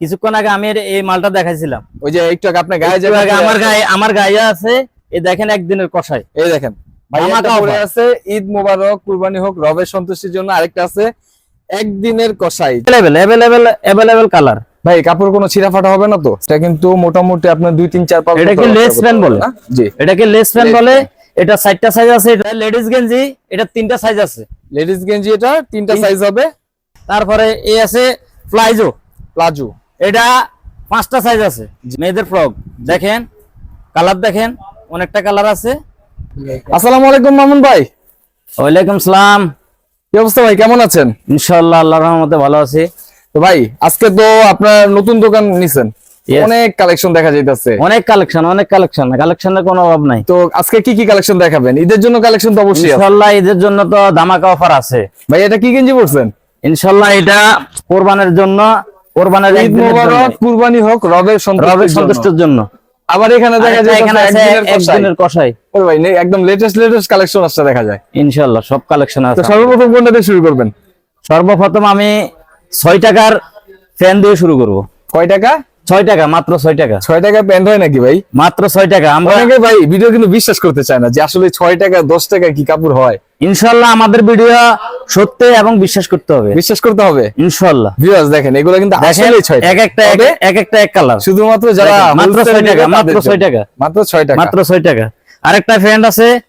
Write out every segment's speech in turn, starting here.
কিছুক্ষণ আগে আমি এই মালটা দেখাইছিলাম। ওই যে একটু আগে আপনার গায়ে যে আগে আমার গায়ে আমার গায়ে আছে এই দেখেন একদিনের কষাই। এই দেখেন। আছে ঈদ মোবারক কুরবানি হোক রবের সন্তুষ্টির জন্য আরেকটা আছে একদিনের কষাই। অ্যাভেলেবেল অ্যাভেলেবেল অ্যাভেলেবেল কালার ভাই কাপড় কোনো ছিঁড়া ফাটা হবে না তো? এটা কিন্তু মোটামুটি আপনার দুই তিন চার পাঁচ এটা কি লেস প্যান্ট বলে? জি। এটাকে লেস প্যান্ট বলে এটা চারটা সাইজ আছে এটা লেডিস গেঞ্জি এটা তিনটা সাইজ আছে। লেডিস গেঞ্জি এটা তিনটা সাইজ হবে। তারপরে এ আছে প্লাইজো প্লাজো। এটা পাঁচটা সাইজ আছে। মেয়েদের ফ্রক দেখেন কালার দেখেন অনেকটা কালার আছে। আসসালামু আলাইকুম মামুন ভাই। ওয়ালাইকুম সালাম। কি অবস্থা ভাই কেমন আছেন? ইনশাআল্লাহ আল্লাহর রহমতে ভালো আছি। তো ভাই আজকে তো আপনার নতুন দোকান নিছেন। অনেক কালেকশন দেখা যাইতেছে। অনেক কালেকশন অনেক কালেকশন কালেকশনের কোনো অভাব নাই। তো আজকে কি কি কালেকশন দেখাবেন? ঈদের জন্য কালেকশন তো অবশ্যই ইনশাআল্লাহ ঈদের জন্য তো ধামাকা অফার আছে। ভাই এটা কি গেঞ্জি পড়ছেন ইনশাআল্লাহ এটা কোরবানের জন্য কোরবানের ঈদ জন্য, মোবারক কুরবানি হোক রবের রবের সন্তুষ্টির জন্য। আবার এখানে দেখা যায় এখানে আছে একদিনের কষাই ওরে ভাই একদম লেটেস্ট লেটেস্ট কালেকশন আসছে দেখা যায়। ইনশাআল্লাহ সব কালেকশন তো আছে। সর্বপ্রথম কোনটা দিয়ে শুরু করবেন? সর্বপ্রথম আমি ছয় টাকার ফ্যান দিয়ে শুরু করব। কয় টাকা? ছয় টাকা মাত্র ছয় টাকা। ছয় টাকা প্যান্ট হয় নাকি ভাই? মাত্র ছয় টাকা। আমরা অনেকে ভাই ভিডিও কিন্তু বিশ্বাস করতে চায় না যে আসলে ছয় টাকা দশ টাকা কি কাপড় হয়। ইনশাআল্লাহ আমাদের ভিডিও সত্যি এবং বিশ্বাস করতে হবে। বিশ্বাস করতে হবে? ইনশাআল্লাহ ভিউয়ার্স দেখেন এগুলো কিন্তু আসলে ছয় এক একটা এক- একটা এক কালার শুধুমাত্র যারা মাত্র ছয় টাকা, মাত্র ছয় টাকা। মাত্র ছয় টাকা। মাত্র ছয় টাকা। আরেকটা ফ্যান আছে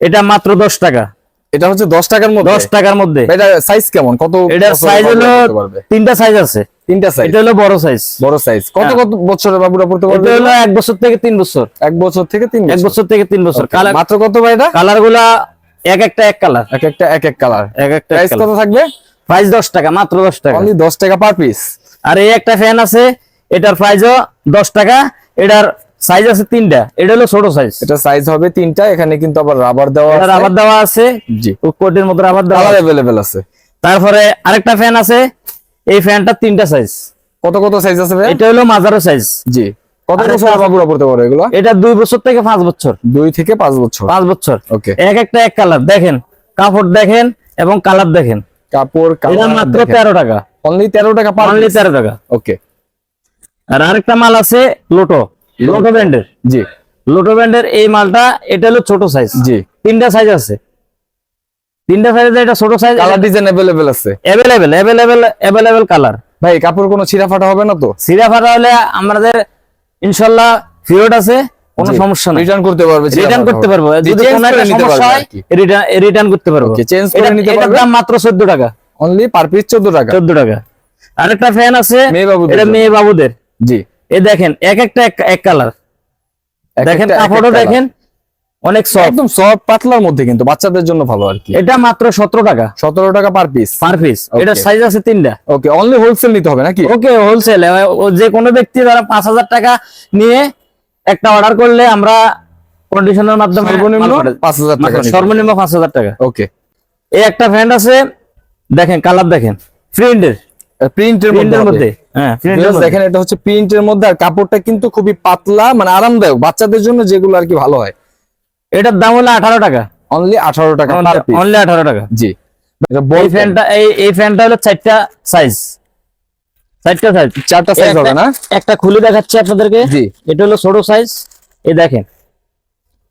এটা মাত্র দশ টাকা। এটা হচ্ছে দশ টাকার মধ্যে। দশ টাকার মধ্যে। এটা সাইজ কেমন? কত বছরের সাইজ হলো তিনটা সাইজ আছে। তিনটা সাইজ এটা হলো বড় সাইজ বড় সাইজ কত হ্যাঁ। কত বছরের বাবুরা পড়তে পারবে এটা হলো এক বছর থেকে তিন বছর এক বছর থেকে তিন এক বছর থেকে তিন বছর Okay, কালার মাত্র কত ভাই এটা কালার গুলা এক একটা এক কালার এক একটা এক এক কালার এক একটা প্রাইস কত থাকবে প্রাইস দশ টাকা মাত্র দশ টাকা অনলি দশ টাকা পার পিস আর এই একটা ফ্যান আছে এটার প্রাইসও দশ টাকা এটার সাইজ আছে তিনটা এটা হলো ছোট সাইজ এটা সাইজ হবে তিনটা এখানে কিন্তু আবার রাবার দেওয়া এটার আছে আবার দেওয়া আছে জি কোটের মতো আবার দেওয়া কালার আছে। अवेलेबल আছে তারপরে আরেকটা ফ্যান আছে এই ফ্যানটা তিনটা সাইজ কত কত সাইজ আছে ভাই? এটা হলো মাজারো সাইজ জি। কত বছর বাবুরা পড়তে পারে এগুলো? এটা দুই বছর থেকে পাঁচ বছর। দুই থেকে পাঁচ বছর। পাঁচ বছর। ওকে এক একটা এক কালার দেখেন কাপড় দেখেন এবং কালার দেখেন। কাপড় এটা মাত্র তেরো টাকা। অনলি তেরো টাকা পার অনলি তেরো টাকা। ওকে আর আরেকটা মাল আছে লোটো লোটো ব্র্যান্ডের জি। লোটো ব্র্যান্ডের এই মালটা এটা হলো ছোট সাইজ জি। তিনটা সাইজ আছে। তিনটা সাইজ এটা ছোট সাইজ কালার ডিজাইন अवेलेबल আছে অ্যাভেলেবেল অ্যাভেলেবেল অ্যাভেলেবেল কালার ভাই কাপড় কোনো ছিঁড়া ফাটা হবে না তো সিরা ফাটা হলে আমাদের ইনশাল্লাহ ফিরত আছে কোনো সমস্যা নেই রিটার্ন করতে পারবে ছিঁড়া রিটার্ন ফাটা করতে হবে। পারবো জি, যদি change কোনো করে একটা নিতে সমস্যা পারবে হয় আর কি। রিটার্ন করতে পারবো Okay, change করে এটা- নিতে এটার পারবে। দাম মাত্র চোদ্দ টাকা অনলি পার পিস 14 টাকা চোদ্দ টাকা আরেকটা ফ্যান আছে মেয়ে বাবুদের এটা জন্য। মেয়ে বাবুদের জি এ দেখেন এক একটা এক- এক কালার এক দেখেন একটা এক এক কাপড়ও colour। দেখেন অনেক সফট একদম সফট পাতলার মধ্যে কিন্তু বাচ্চাদের জন্য ভালো আর কি। এটা মাত্র সতেরো টাকা। সতেরো টাকা পার পিস পার পিস এটা সাইজ আছে তিনটা। ওকে অনলি হোলসেল নিতে হবে নাকি? ওকে হোলসেল যে কোনো ব্যক্তি যারা পাঁচ হাজার টাকা নিয়ে একটা অর্ডার করলে আমরা কন্ডিশনের মাধ্যমে সর্বনিম্ন মাল পাঠাই। 5000 টাকা সর্বনিম্ন পাঁচ হাজার টাকা। ওকে এই একটা ফ্যান্ড আছে দেখেন কালার দেখেন প্রিন্টের প্রিন্টের মধ্যে হ্যাঁ দেখেন এটা হচ্ছে প্রিন্টের মধ্যে আর কাপড়টা কিন্তু খুবই পাতলা মানে আরামদায়ক বাচ্চাদের জন্য যেগুলো আর কি ভালো হয়। এটার দাম হলো আঠারো টাকা। অনলি আঠারো টাকা অনলি আঠারো টাকা। জি। বই এই ফ্যানটা এই এই ফ্যানটা হলো চারটা সাইজ চারটা সাইজ চারটা সাইজ হবে না? একটা খুলে দেখাচ্ছি আপনাদেরকে। জি। এটা হলো ছোট সাইজ এই দেখেন।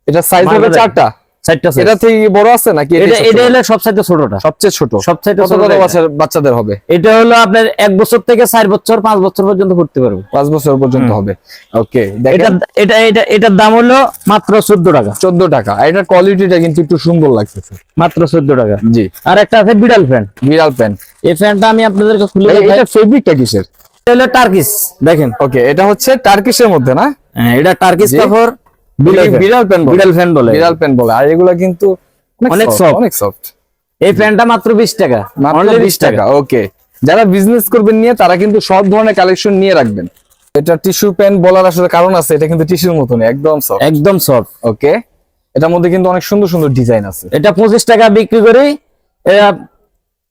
এটা সাইজ হবে চারটা। চারটা সাইজ এটা থেকে বড় আছে নাকি? এটা এটা হলো সবচাইতে ছোটটা। সবচেয়ে ছোট। সবচাইতে ছোট কত এটা। বছর বাচ্চাদের হবে? এটা হলো আপনার এক বছর থেকে চার বছর পাঁচ বছর পর্যন্ত পড়তে পারবে। পাঁচ বছর পর্যন্ত হবে। ওকে এটা এটা এটা এটার দাম হলো মাত্র চোদ্দ টাকা। চোদ্দ টাকা। আর এটার কোয়ালিটিটা কিন্তু একটু সুন্দর লাগতেছে। মাত্র চোদ্দ টাকা। জি। আর একটা আছে বিড়াল ফ্যান বিড়াল প্যান্ট এই ফ্যানটা আমি আপনাদেরকে খুলে এটা ফেব্রিকটা কিসের? এটা হলো টার্কিস দেখেন। ওকে এটা হচ্ছে টার্কিশের মধ্যে না? হ্যাঁ, এটা টার্কিস। কাপড়। বিড়াল প্যান্ট বলে। বিড়াল প্যান্ট বলে। আর এগুলা কিন্তু অনেক সফট এই ফ্যানটা মাত্র বিশ টাকা। মাত্র টাকা। ওকে যারা বিজনেস করবেন নিয়ে তারা কিন্তু সব ধরনের কালেকশন নিয়ে রাখবেন। এটা টিস্যু প্যান্ট বলার আসলে কারণ আছে এটা কিন্তু টিস্যুর মতনই একদম সফট একদম সফট ওকে এটার মধ্যে কিন্তু অনেক সুন্দর সুন্দর ডিজাইন আছে। এটা পঁচিশ টাকা বিক্রি করি এটা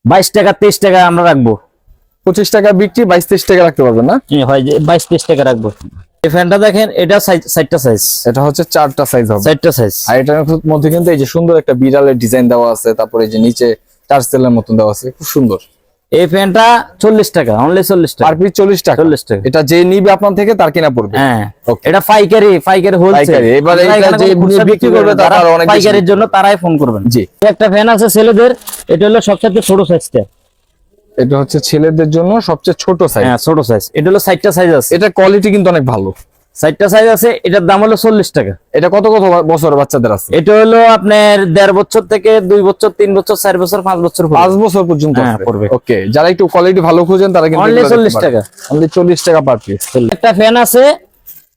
বাইশ টাকা তেইশ টাকা আমরা রাখব। পঁচিশ টাকা বিক্রি বাইশ তেইশ টাকা রাখতে পারবেন না? হয় যে বাইশ তেইশ টাকা রাখব। এই ফ্যানটা দেখেন এটা সাইডটা সাইজ এটা হচ্ছে চারটা সাইজ হবে। সাইডটা সাইজ আর এটার মধ্যে কিন্তু এই যে সুন্দর একটা বিড়ালের ডিজাইন দেওয়া আছে তারপরে এই যে নিচে চার সেলের মতন দেওয়া আছে খুব সুন্দর। এই ফ্যানটা চল্লিশ টাকা অনলি চল্লিশ টাকা। পার পিস চল্লিশ টাকা। চল্লিশ টাকা। এটা যে নিবে আপনার থেকে তার কিনা পড়বে। হ্যাঁ। এটা পাইকারি পাইকারি হোলসেল। এবার এটা যে বিক্রি করবে তারা অনেক পাইকারির জন্য তারাই ফোন করবেন। জি। একটা ফ্যান আছে ছেলেদের এটা হলো সবচেয়ে ছোট সাইজটা এটা হচ্ছে ছেলেদের জন্য সবচেয়ে ছোট সাইজ হ্যাঁ ছোট সাইজ এটা হলো সাইডটা সাইজ আছে। এটা কোয়ালিটি কিন্তু অনেক ভালো। সাইডটা সাইজ আছে এটার দাম হলো চল্লিশ টাকা। এটা কত কত বছর বাচ্চাদের আছে? এটা হলো আপনার দেড় বছর থেকে দুই বছর তিন বছর চার বছর পাঁচ বছর পাঁচ বছর পর্যন্ত হ্যাঁ, পড়বে। ওকে যারা একটু কোয়ালিটি ভালো খুঁজেন তারা কিন্তু Only 40 টাকা। অনলি চল্লিশ টাকা পার পিস একটা ফ্যান আছে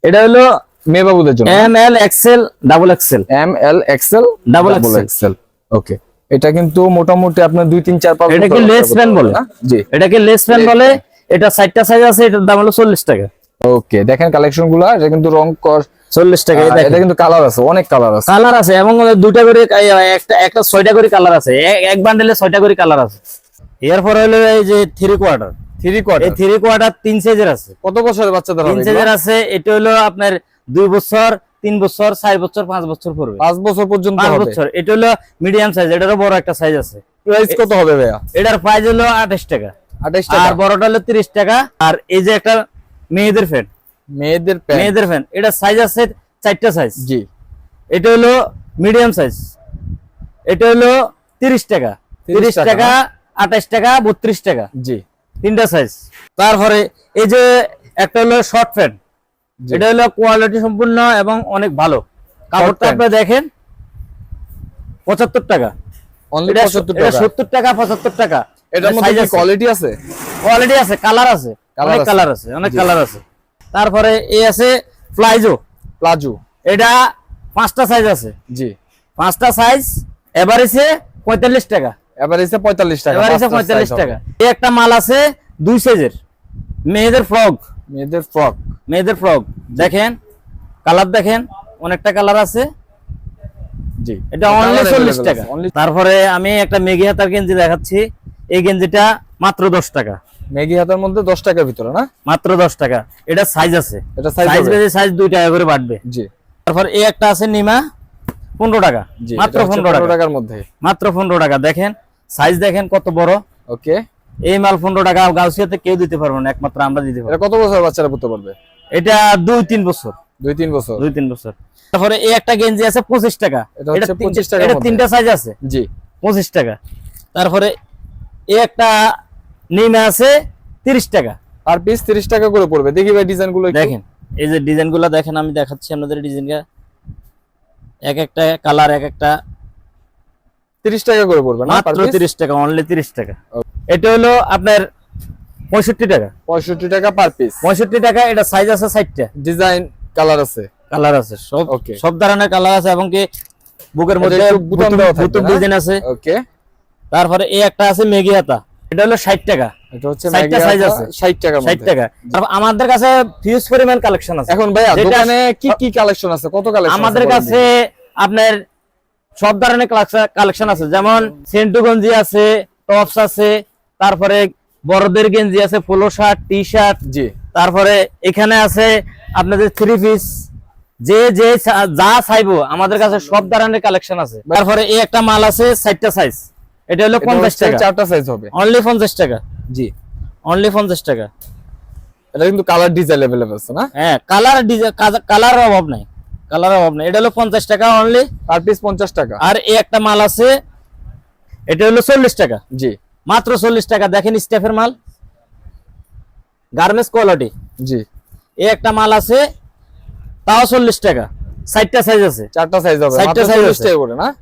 এটা হলো মেয়ে বাবুদের জন্য। M L XL double XL M L X XL Double XL XL okay এটা কিন্তু মোটামুটি আপনার দুই তিন চার পাঁচ এটা কি লেস ফ্যান বলে? জি। এটাকে লেস ফ্যান বলে এটা সাইডটা সাইজ আছে এটার দাম হলো চল্লিশ টাকা। ওকে দেখেন কালেকশনগুলা এটা কিন্তু রং কর চল্লিশ টাকা এটা কিন্তু কালার আছে অনেক কালার আছে। কালার আছে এবং দুটা করে একটা একটা ছয়টা করে কালার আছে। এক বান্ডেলে ছয়টা করে কালার আছে। এরপর হলো এই যে থ্রি কোয়ার্টার থ্রি এই কোয়ার্টার থ্রি কোয়ার্টার তিন সাইজের আছে। কত বছরের বাচ্চাদের তিন সাইজের আছে এটা হলো আপনার দুই বছর তিন বছর চার বছর পাঁচ বছর পড়বে। পাঁচ বছর পর্যন্ত পাঁচ বছর। এটা হলো মিডিয়াম সাইজ এটারও বড় একটা সাইজ আছে। প্রাইস কত হবে ভাইয়া? এটার প্রাইস হলো আঠাশ টাকা। আঠাইশ আর টাকা বড়টা হলো তিরিশ টাকা। আর এই যে একটা মেয়েদের ফ্যান মেয়েদের প্যান্ট মেয়েদের ফ্যান এটা সাইজ আছে চারটা সাইজ জি। এটা হলো মিডিয়াম সাইজ এটা হলো তিরিশ টাকা। 30 তিরিশ টাকা, আঠাশ টাকা বত্রিশ টাকা। জি। তিনটা সাইজ তারপরে এই যে একটা হলো শর্ট ফ্যান। এটা হলো কোয়ালিটি সম্পূর্ণ এবং অনেক ভালো। কাপড়টা। আপনি দেখেন পঁচাত্তর টাকা। সত্তর টাকা পঁচাত্তর টাকা। এটার মধ্যে কোয়ালিটি আছে। কোয়ালিটি আছে? কালার আছে অনেক কালার আছে অনেক কালার আছে। তারপরে এই আছে ফ্লাইজো প্লাজো এটা পাঁচটা সাইজ আছে। জি। পাঁচটা সাইজ এভারেজে পঁয়তাল্লিশ টাকা। এভারেজে পঁয়তাল্লিশ টাকা এভারেজে পঁয়তাল্লিশ টাকা। এই একটা মাল আছে দুই সাইজের মেয়েদের ফ্রক মেয়েদের ফ্রক মেয়েদের ফ্রক দেখেন কালার দেখেন অনেকটা কালার আছে। জি। এটা অনলি চল্লিশ টাকা। তারপরে আমি একটা মেঘি হাতার গেঞ্জি দেখাচ্ছি। এই গেঞ্জিটা মাত্র দশ টাকা। ম্যাগি হাতের মধ্যে দশ টাকার ভিতরে না? মাত্র দশ টাকা। এটা সাইজ আছে। এটা সাইজ সাইজ সাইজ দুই টাকা করে বাড়বে। জি। তারপর এই একটা আছে নিমা পনেরো টাকা। জি মাত্র পনেরো টাকা। টাকার মধ্যে। মাত্র পনেরো টাকা। দেখেন সাইজ দেখেন কত বড়। ওকে এই মাল পনেরো টাকা গাউসিয়াতে কেউ দিতে পারব না একমাত্র আমরা দিতে পারব। কত বছর বাচ্চারা পড়তে পারবে? এটা দুই তিন বছর। দুই তিন বছর? দুই তিন বছর। তারপরে এই একটা গেঞ্জি আছে পঁচিশ টাকা। এটা হচ্ছে তিন- 25 টাকার এটা তিনটা সাইজ আছে। জি। পঁচিশ টাকা। তারপরে এই একটা নিমে আছে তিরিশ টাকা। আর পিস তিরিশ টাকা করে পড়বে। দেখি ভাই ডিজাইনগুলো দেখেন এই যে ডিজাইনগুলো দেখেন আমি দেখাচ্ছি আপনাদের ডিজাইনটা এক একটা কালার এক একটা তিরিশ টাকা করে পড়বে না? মাত্র তিরিশ টাকা অনলি তিরিশ টাকা। এটা হলো আপনার পঁয়ষট্টি টাকা। পঁয়ষট্টি টাকা পার পিস পঁয়ষট্টি টাকা এটা সাইজ আছে ষাটটা। ডিজাইন কালার আছে। কালার আছে সব Okay. সব ধরনের কালার আছে এবং কি বুকের মধ্যে বুতাম দেওয়া থাকবে, না? ডিজাইন আছে। ওকে তারপরে এই একটা আছে মেগি হাতা। এটা হলো ষাট টাকা। এটা হচ্ছে 60 টা size আছে। ষাট টাকার ষাট মধ্যে। টাকা। তারপর আমাদের কাছে ফিউজ পরিমাণ কালেকশন আছে। এখন ভাইয়া দোকানে কি কি কালেকশন আছে? কত কালেকশন আমাদের কাছে আপনার সব ধরনের কালেকশন আছে। যেমন সেন্টুগঞ্জি আছে টপস আছে তারপরে বড়দের গেঞ্জি আছে পোলো শার্ট টি শার্ট জি তারপরে এখানে আছে আপনাদের থ্রি পিস যে যে চা- যা চাইবো আমাদের কাছে সব ধরনের কালেকশন আছে তারপরে এই একটা মাল আছে চারটা সাইজ এটা হলো এটা পঞ্চাশ হচ্ছে টাকা চারটা সাইজ হবে অনলি পঞ্চাশ টাকা জি অনলি পঞ্চাশ টাকা এটা কিন্তু কালার ডিজাইন अवेलेबल আছে না হ্যাঁ কালার কালার অভাব নাই কালার অভাব নাই এটা হলো পঞ্চাশ টাকা অনলি পার পিস পঞ্চাশ টাকা আর এই একটা মাল আছে এটা হলো চল্লিশ টাকা জি মাত্র চল্লিশ টাকা। দেখেন স্টেফের মাল। Garments quality. জি। এই একটা মাল আছে তাও চল্লিশ টাকা। ষাটটা সাইজ আছে। চারটা সাইজ হবে। চারটা মাত্র size 40 আছে। টাকা করে না?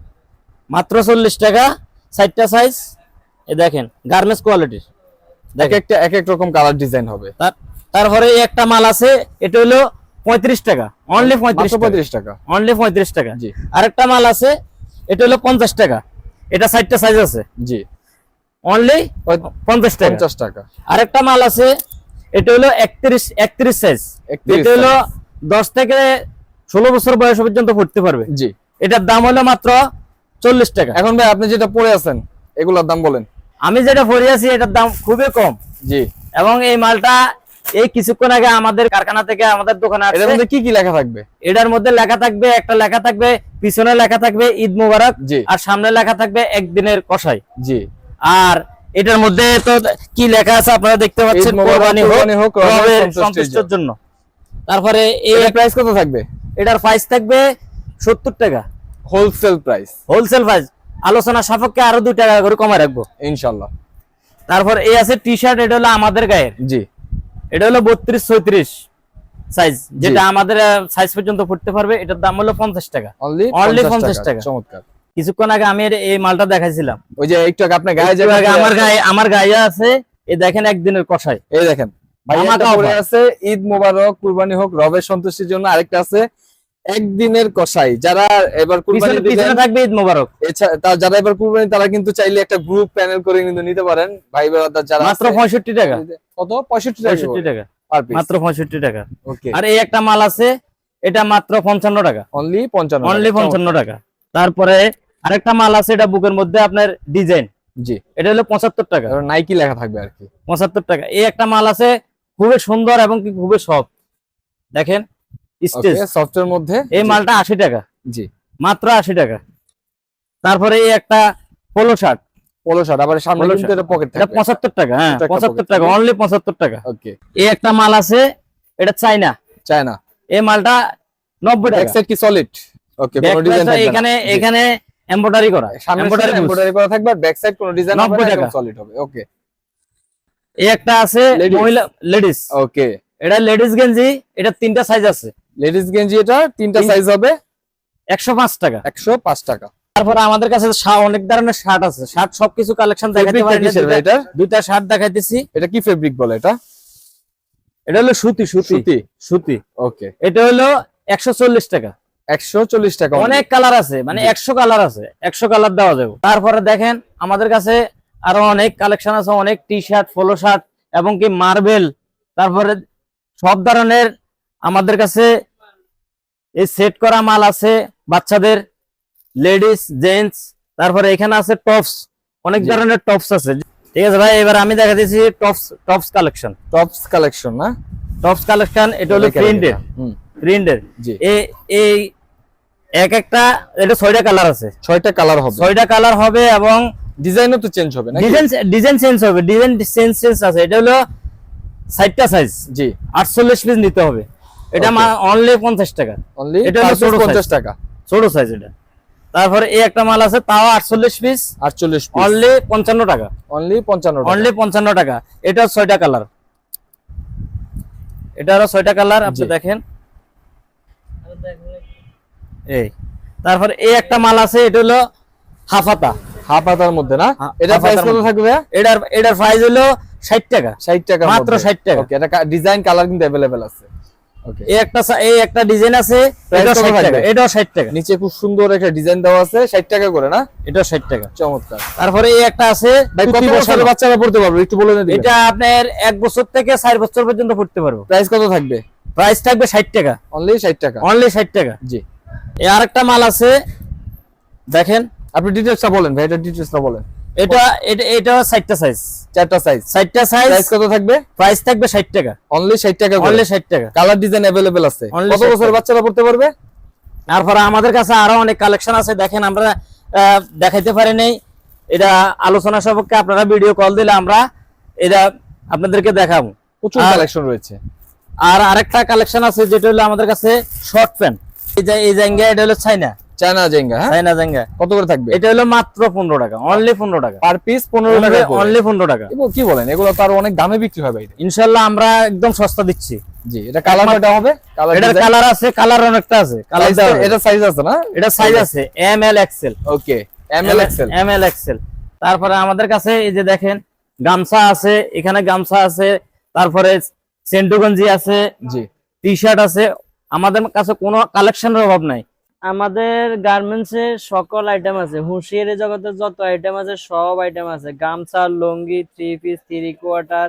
মাত্র চল্লিশ টাকা ষাটটা সাইজ এ দেখেন গার্মেন্টস কোয়ালিটির। এক একটা এক এক রকম কালার ডিজাইন হবে। তার- তারপরে এই একটা মাল আছে এটা হলো পঁয়ত্রিশ টাকা। অনলি পঁয়ত্রিশ পঁয়ত্রিশ টাকা। অনলি পঁয়ত্রিশ টাকা। জি। আরেকটা মাল আছে এটা হলো পঞ্চাশ টাকা। এটা ষাটটা সাইজ আছে। জি। অনলি পঞ্চাশ টাকা। পঞ্চাশ টাকা। আরেকটা মাল আছে এটা হলো একত্রিশ একত্রিশ সাইজ এটা হলো দশ থেকে ষোলো বছর বয়স পর্যন্ত পড়তে পারবে। জি। এটার দাম হলো মাত্র চল্লিশ টাকা। এখন ভাই আপনি যেটা পরে আছেন এগুলোর দাম বলেন। আমি যেটা পরে আছি এটার দাম খুবই কম। জি। এবং এই মালটা এই কিছুক্ষণ আগে আমাদের কারখানা থেকে আমাদের দোকানে এটার মধ্যে কি কি লেখা থাকবে? এটার মধ্যে লেখা থাকবে একটা লেখা থাকবে পিছনে লেখা থাকবে ঈদ মুবারক জি। আর সামনে লেখা থাকবে একদিনের কষাই জি। আর এটার মধ্যে তো কি লেখা আছে আপনারা দেখতে পাচ্ছেন কোরবানি হোক সন্তুষ্টির জন্য। তারপরে এই প্রাইস কত থাকবে? এটার প্রাইস থাকবে সত্তর টাকা। হোলসেল প্রাইস হোলসেল প্রাইস আলোচনা সাপেক্ষে আরও দুই টাকা করে কমায় রাখব। ইনশাল্লাহ তারপর এই আছে টি শার্ট এটা হলো আমাদের গায়ের। জি। এটা হলো বত্রিশ ছয়ত্রিশ সাইজ যেটা আমাদের সাইজ পর্যন্ত পড়তে পারবে। এটার দাম হলো পঞ্চাশ টাকা। অনলি Only 50 50 টাকা। টাকা। চমৎকার। কিছুক্ষণ আগে আমি এই মালটা দেখাইছিলাম। ওই যে একটু আগে আপনার গায়ে যে আগে আমার গায়ে আমার গায়ে আছে এই দেখেন একদিনের কষাই এই দেখেন। আছে ঈদ মোবারক কুরবানি হোক রবের সন্তুষ্টির জন্য আরেকটা আছে একদিনের কষাই যারা এবার কুরবানি পিছনে থাকবে ঈদ মোবারক। যারা এবার কুরবানি তারা কিন্তু চাইলে একটা গ্রুপ প্যানেল করে কিন্তু নিতে পারেন। ভাই ব্রাদার যারা মাত্র আছে। পঁয়ষট্টি টাকা। কত? পঁয়ষট্টি টাকা। পঁয়ষট্টি টাকা। মাত্র পঁয়ষট্টি টাকা। ওকে আর এই একটা মাল আছে এটা মাত্র পঞ্চান্ন টাকা। অনলি পঞ্চান্ন অনলি টাকা। পঞ্চান্ন টাকা। তারপরে আরেকটা মাল আছে এটা বুকের মধ্যে আপনার ডিজাইন। জি। এটা হলো পঁচাত্তর টাকা। নাইকি লেখা থাকবে আর কি পঁচাত্তর টাকা। এই একটা মাল আছে খুবই সুন্দর এবং কি খুবই সফট। দেখেন স্টেজ। সফটের মধ্যে এই মালটা আশি টাকা। জি। মাত্র আশি টাকা। তারপরে এই একটা পোলো শার্ট। পোলো শার্ট আবার সামনে কিন্তু এটা পকেট থাকবে। পঁচাত্তর টাকা হ্যাঁ এটা একটা পঁচাত্তর pocket টাকা অনলি পঁচাত্তর টাকা। ওকে এই একটা মাল আছে এটা চাইনা চায়না। এই মালটা নব্বই ব্যাক টাকা। সাইড কি সলিড ওকে কোনো ডিজাইন থাকবে এখানে। এখানে এমব্রয়ডারি করা। এমব্রয়ডারি এমব্রয়ডারি করা থাকবে আর ব্যাক সাইড কোনো ডিজাইন হবে 90 না সলিড হবে ওকে এই একটা আছে মহিলা লেডিস ওকে এটা লেডিস গেঞ্জি এটা তিনটা সাইজ আছে। লেডিস গেঞ্জি এটা তিনটা সাইজ হবে। একশো পাঁচ টাকা। একশো পাঁচ টাকা। তারপরে আমাদের কাছে অনেক ধরনের শার্ট আছে। শার্ট সবকিছু কালেকশন দেখাতে পারি ভাই দুইটা- শার্ট দেখাইতেছি। এটা কি ফেব্রিক বলে এটা? এটা হলো সুতি সুতি। সুতি। সুতি। ওকে এটা হলো একশো চল্লিশ টাকা। একশো চল্লিশ টাকা অনেক কালার আছে মানে জি। একশো কালার আছে একশো কালার দেওয়া যাবে। তারপরে দেখেন আমাদের কাছে আরও অনেক কালেকশন আছে অনেক টি শার্ট পোলো শার্ট এবং কি মার্বেল তারপরে সব ধরনের আমাদের কাছে এই সেট করা মাল আছে বাচ্চাদের লেডিস জেন্টস তারপরে এখানে আছে টপস অনেক ধরনের টপস আছে। ঠিক আছে ভাই এবার আমি দেখা দিচ্ছি tops tops collection tops collection না? টপস কালেকশন এটা হলো প্রিন্টের হুম, প্রিন্টের এই এক একটা এটা ছয়টা কালার আছে। ছয়টা কালার হবে। ছয়টা কালার হবে এবং ডিজাইনও তো চেঞ্জ হবে ডিজাইন ডিজাইন চেঞ্জ হবে। ডিজাইন চেঞ্জ চেঞ্জ আছে। এটা হলো ষাটটা সাইজ জি। আটচল্লিশ পিস নিতে হবে। এটা Okay. অনলি পঞ্চাশ টাকা। অনলি এটা হলো পঞ্চাশ টাকা। ছোট সাইজ এটা। তারপরে এই একটা মাল আছে তাও আটচল্লিশ পিস আটচল্লিশ অনলি পঞ্চান্ন টাকা। অনলি পঞ্চান্ন অনলি পঞ্চান্ন টাকা। এটা ছয়টা কালার এটা আরও ছয়টা কালার আপনি। দেখেন। এই। তারপর এই একটা মাল আছে এটা হলো হাফাতা। হাফ হাতার মধ্যে না? এটা প্রাইস কত থাকবে এটার এটার প্রাইস হলো ষাট টাকা। ষাট টাকা মাত্র 60 টাকা। ওকে এটা ডিজাইন কালার কিন্তু অ্যাভেলেবেল আছে। ওকে এই একটা এই একটা ডিজাইন আছে কত 60 টাকা। থাকবে? এটাও ষাট টাকা। নিচে খুব সুন্দর একটা ডিজাইন দেওয়া আছে ষাট টাকা করে না? এটাও ষাট টাকা। চমৎকার। তারপরে এই একটা আছে ভাই কত বছরের বাচ্চারা পড়তে পারবে? একটু বলে দিন এটা আপনার এক বছর থেকে চার বছর পর্যন্ত পড়তে পারব। প্রাইস কত থাকবে? প্রাইস থাকবে ষাট টাকা। অনলি ষাট টাকা। অনলি ষাট টাকা। জি। এই আরেকটা মাল আছে। দেখেন আপনি ডিটেলসটা বলেন ভাই এটা ডিটেলসটা বলেন। এটা এটা এটা সাইজ চারটা সাইজ ষাটটা সাইজ প্রাইস কত থাকবে? প্রাইস থাকবে ষাট টাকা। অনলি ষাট টাকা অনলি ষাট টাকা। কালার ডিজাইন অ্যাভেলেবেল আছে। কত 60 বছরের বাচ্চারা পড়তে পারবে? তারপরে আমাদের কাছে আরও অনেক কালেকশন আছে। দেখেন আমরা দেখাইতে পারি নাই। এটা আলোচনা সাপেক্ষে আপনারা ভিডিও কল দিলে আমরা এটা আপনাদেরকে দেখাবো। প্রচুর কালেকশন রয়েছে। আর আরেকটা কালেকশন আছে যেটা হলো আমাদের কাছে শর্ট প্যান্ট এই জায়গা এটা হলো চাইনা চায়না জেঙ্গা চাইনা কত করে থাকবে? এটা হলো মাত্র পনেরো টাকা অনলি পনেরো টাকা। পার পিস পনেরো টাকা অনলি পনেরো টাকা। কি বলেন? এগুলো তো আরও অনেক দামে বিক্রি ইনশাল্লাহ আমরা একদম সস্তা দিচ্ছি। জি এটা কালার কয়টা হবে? কালার কালার আছে কালার অনেকটা আছে। কালার এটা সাইজ আছে না? এটা সাইজ আছে M L XL okay M L XL M L XL তারপরে আমাদের কাছে এই যে দেখেন গামছা আছে এখানে গামছা আছে তারপরে সেন্টুগঞ্জি আছে জি। টি শার্ট আছে আমাদের কাছে কোনো কালেকশনের অভাব নাই। আমাদের গার্মেন্টস সকল আইটেম আছে। হুঁশিয়ারি জগতের যত আইটেম আছে, সব আইটেম আছে। গামছা, লুঙ্গি three piece three quarter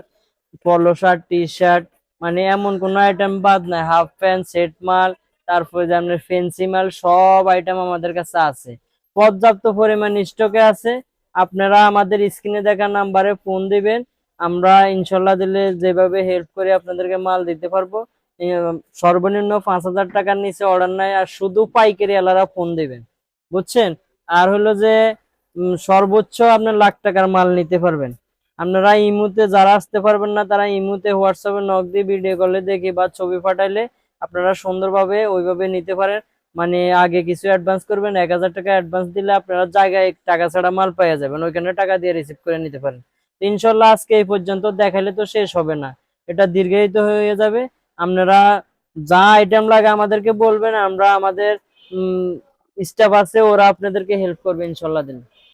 polo shirt T shirt মানে এমন কোনো আইটেম বাদ নাই। হাফ প্যান্ট সেট মাল, তারপরে যে আপনার ফেন্সি মাল, সব আইটেম আমাদের কাছে আছে। পর্যাপ্ত পরিমাণ স্টকে আছে। আপনারা আমাদের স্ক্রিনে দেখা নাম্বারে ফোন দিবেন। আমরা ইনশাল্লাহ দিলে যেভাবে হেল্প করে আপনাদেরকে মাল দিতে পারব। সর্বনিম্ন পাঁচ হাজার টাকার নিচে অর্ডার নাই, আর শুধু পাইকারি এলারা ফোন দিবেন, বুঝছেন? আর হলো যে সর্বোচ্চ আপনার লাখ টাকার মাল নিতে পারবেন। আপনারা ইমুতে যারা আসতে পারবেন না, তারা ইমুতে হোয়াটসঅ্যাপে নক দিয়ে ভিডিও কলে দেখে বা ছবি পাঠাইলে আপনারা সুন্দরভাবে ওইভাবে নিতে পারেন। মানে আগে কিছু অ্যাডভান্স করবেন, এক হাজার টাকা অ্যাডভান্স দিলে আপনারা জায়গায় টাকা ছাড়া মাল পাইয়া যাবেন, ওইখানে টাকা দিয়ে রিসিভ করে নিতে পারেন। ইনশাল্লাহ আজকে এই পর্যন্ত দেখাইলে তো শেষ হবে না। এটা দীর্ঘায়িত হয়ে যাবে। আপনারা যা আইটেম লাগে আমাদেরকে বলবেন, আমরা আমাদের স্টাফ আছে, ওরা আপনাদেরকে হেল্প করবে ইনশাল্লাহ দিন।